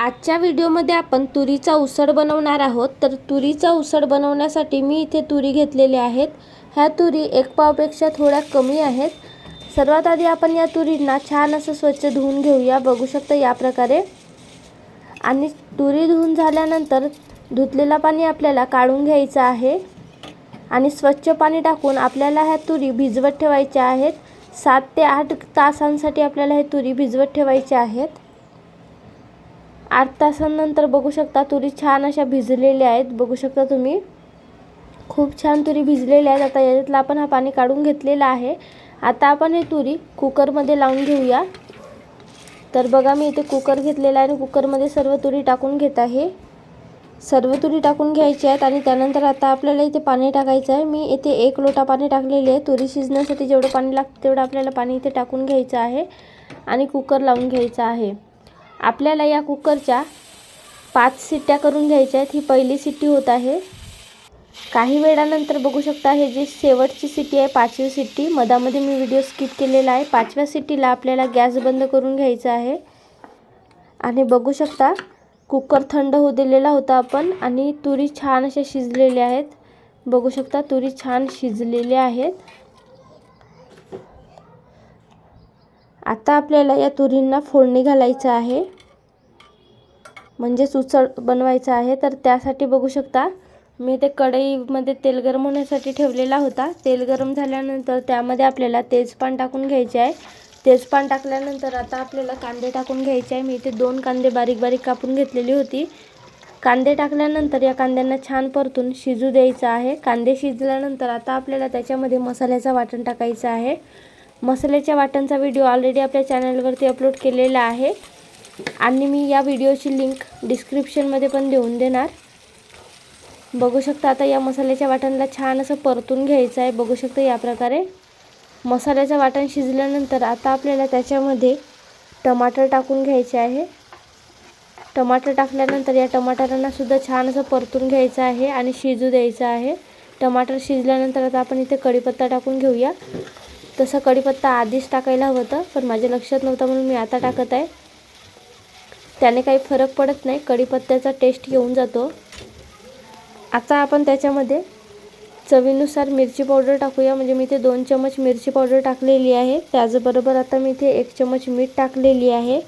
आजच्या व्हिडिओमध्ये आपण तुरीचा उसळ बनवणार आहोत. तर तुरीचा उसळ बनवण्यासाठी मी इथे तुरी घेतलेले आहेत. ह्या तुरी एक पावपेक्षा थोड्या कमी आहेत. सर्वात आधी आपण या तुरींना छान असं स्वच्छ धुवून घेऊया. बघू शकता या प्रकारे. आणि तुरी धुवून झाल्यानंतर धुतलेला पाणी आपल्याला काढून घ्यायचं आहे. आणि स्वच्छ पाणी टाकून आपल्याला ह्या तुरी भिजवत ठेवायच्या आहेत. सात ते आठ तासांसाठी आपल्याला हे तुरी भिजवत ठेवायच्या आहेत. आठ तासांनंतर बघू शकता तुरी छान अशा भिजलेल्या आहेत. बघू शकता तुम्ही. खूप छान तुरी भिजलेल्या आहेत. आता याच्यातला आपण हा पाणी काढून घेतलेला आहे. आता आपण हे तुरी कुकरमध्ये लावून घेऊया. तर बघा मी इथे कुकर घेतलेला आहे आणि कुकरमध्ये सर्व तुरी टाकून घेत आहे. सर्व तुरी टाकून घ्यायची आहेत आणि त्यानंतर आता आपल्याला इथे पाणी टाकायचं आहे. मी इथे एक लोटा पाणी टाकलेले आहे. तुरी शिजण्यासाठी जेवढं पाणी लागतं तेवढं आपल्याला पाणी इथे टाकून घ्यायचं आहे आणि कुकर लावून घ्यायचं आहे. आपल्याला या कुकरच्या पाच सिट्ट्या करून घ्यायच्या आहेत. ही पहिली सिट्टी होत आहे. काही वेळानंतर बघू शकता हे जी शेवटची सिटी आहे पाचवी सिट्टी मधामध्ये मी व्हिडिओ स्किप केलेला आहे. पाचव्या सिट्टीला आपल्याला गॅस बंद करून घ्यायचा आहे. आणि बघू शकता कुकर थंड होऊ दिलेला होता आपण आणि तुरी छान अशा शिजलेल्या आहेत. बघू शकता तुरी छान शिजलेल्या आहेत. आता आपल्याला या तुरींना फोडणी घालायचं आहे. म्हणजेच उसळ बनवायचं आहे तर त्यासाठी बघू शकता. मी ते कढईमध्ये तेल गरम होण्यासाठी ठेवलेला होता. तेल गरम झाल्यानंतर त्यामध्ये आपल्याला तेजपान टाकून घ्यायचे आहे. तेजपान टाकल्यानंतर आता आपल्याला कांदे टाकून घ्यायचे आहे. मी इथे दोन कांदे बारीक बारीक कापून घेतलेली होती. कांदे टाकल्यानंतर या कांद्यांना छान परतून शिजू द्यायचं आहे. कांदे शिजल्यानंतर आता आपल्याला त्याच्यामध्ये मसाल्याचं वाटण टाकायचं आहे. मसाल्याच्या वाटणचा व्हिडिओ ऑलरेडी आपल्या चॅनलवरती अपलोड केलेला आहे. आणि मी या व्हिडिओची लिंक डिस्क्रिप्शनमध्ये पण देऊन देणार. बघू शकता आता या मसाल्याच्या वाटणला छान असं परतून घ्यायचं आहे. बघू शकता या प्रकारे. मसाल्याचं वाटण शिजल्यानंतर आता आपल्याला त्याच्यामध्ये टमाटर टाकून घ्यायचे आहे. टमाटर टाकल्यानंतर या टमाटरांनासुद्धा छान असं परतून घ्यायचं आहे आणि शिजू द्यायचं आहे. टमाटर शिजल्यानंतर आता आपण इथे कढीपत्ता टाकून घेऊया. तसं कढीपत्ता आधीच टाकायला हवं होतं पण माझ्या लक्षात नव्हतं म्हणून मी आता टाकत आहे. त्याने काही फरक पडत नाही. कढीपत्त्याचा टेस्ट येऊन जातो. आता आपण त्याच्यामध्ये चवीनुसार मिरची पावडर टाकूया. म्हणजे मी इथे दोन चमच मिरची पावडर टाकलेली आहे. त्याचबरोबर आता मी इथे एक चमच मीठ टाकलेली आहे.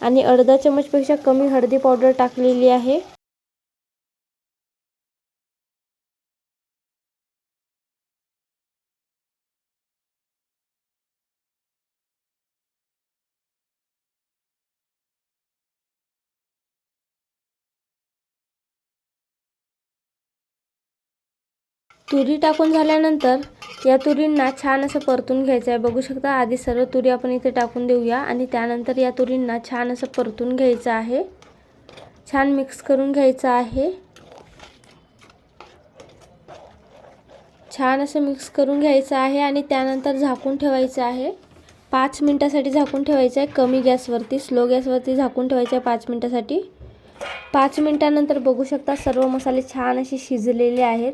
आणि अर्धा चमचपेक्षा कमी हळदी पावडर टाकलेली आहे. तुरी टाकून झाल्यानंतर या तुरींना छान असं परतून घ्यायचं आहे. बघू शकता आधी सर्व तुरी आपण इथे टाकून देऊया आणि त्यानंतर या तुरींना छान असं परतून घ्यायचं आहे. छान मिक्स करून घ्यायचं आहे. छान असं मिक्स करून घ्यायचं आहे आणि त्यानंतर झाकून ठेवायचं आहे. पाच मिनटासाठी झाकून ठेवायचं आहे. कमी गॅसवरती स्लो गॅसवरती झाकून ठेवायचं आहे पाच मिनटासाठी. पाच मिनटानंतर बघू शकता सर्व मसाले छान असे शिजलेले आहेत.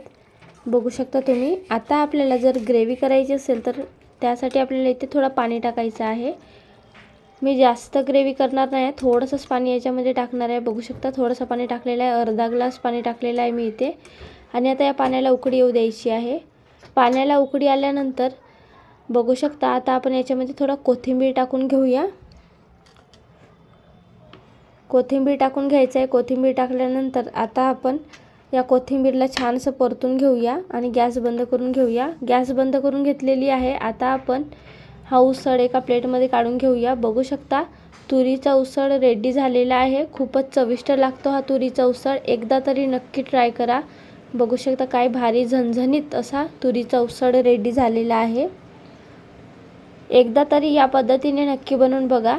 बघू शकता तुम्ही. आता आपल्याला जर ग्रेव्ही करायची असेल तर त्यासाठी आपल्याला इथे थोडं पाणी टाकायचं आहे. मी जास्त ग्रेव्ही करणार नाही आहे. थोडंसंच पाणी याच्यामध्ये टाकणार आहे. बघू शकता थोडंसं पाणी टाकलेलं आहे. अर्धा ग्लास पाणी टाकलेलं आहे मी इथे. आणि आता या पाण्याला उकडी येऊ द्यायची आहे. पाण्याला उकडी आल्यानंतर बघू शकता आता आपण याच्यामध्ये थोडं कोथिंबीर टाकून घेऊया. कोथिंबीर टाकून घ्यायचं आहे. कोथिंबीर टाकल्यानंतर आता आपण या कोथिंबीरला छानसं परतून घेऊया आणि गॅस बंद करून घेऊया. गॅस बंद करून घेतलेली आहे. आता आपण हा उसळ एका प्लेटमध्ये काढून घेऊया. बघू शकता तुरीचा उसळ रेडी झालेला आहे. खूपच चविष्ट लागतो हा तुरीचा उसळ. एकदा तरी नक्की ट्राय करा. बघू शकता काय भारी झणझणीत असा तुरीचा उसळ रेडी झालेला आहे. एकदा तरी या पद्धतीने नक्की बनवून बघा.